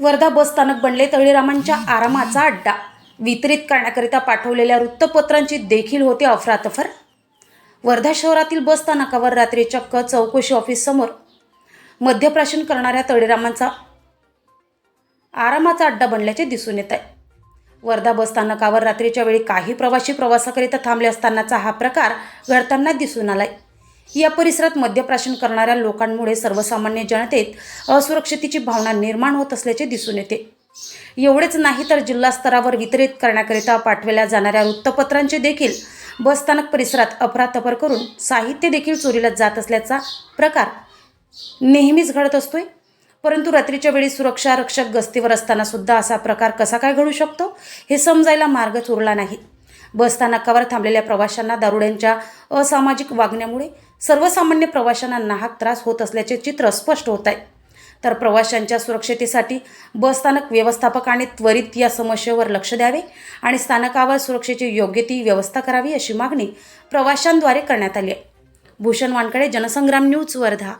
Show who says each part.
Speaker 1: वर्धा बस स्थानक बनले तळीरामांच्या आरामाचा अड्डा. वितरित करण्याकरिता पाठवलेल्या वृत्तपत्रांची देखील होते अफरातफर. वर्धा शहरातील बस स्थानकावर रात्री चक्क चौकशी ऑफिससमोर. मध्यप्राशन करणाऱ्या तळीरामांचा आरामाचा अड्डा बनल्याचे दिसून येत आहे. वर्धा बस स्थानकावर रात्रीच्या वेळी काही प्रवासी प्रवासाकरिता थांबले असतानाचा हा प्रकार घडताना दिसून आलाय. या परिसरात मद्यप्राशन करणाऱ्या लोकांमुळे सर्वसामान्य जनतेत असुरक्षितेची भावना निर्माण होत असल्याचे दिसून येते. एवढेच नाही तर जिल्हा स्तरावर वितरित करण्याकरिता पाठवल्या जाणाऱ्या वृत्तपत्रांचे देखील बसस्थानक परिसरात अफरातफर करून साहित्य देखील चोरीला जात असल्याचा प्रकार नेहमीच घडत असतोय. परंतु रात्रीच्या वेळी सुरक्षा रक्षक गस्तीवर असताना सुद्धा असा प्रकार कसा काय घडू शकतो हे समजायला मार्ग उरला नाही. बसस्थानकावर थांबलेल्या प्रवाशांना दारुड्यांच्या असामाजिक वागण्यामुळे सर्वसामान्य प्रवाशांना नाहक त्रास होत असल्याचे चित्र स्पष्ट होत आहे. तर प्रवाशांच्या सुरक्षतेसाठी बसस्थानक व्यवस्थापकाने त्वरित या समस्येवर लक्ष द्यावे आणि स्थानकावर सुरक्षेची योग्य ती व्यवस्था करावी अशी मागणी प्रवाशांद्वारे करण्यात आली आहे. भूषण वानकडे जनसंग्राम न्यूज वर्धा.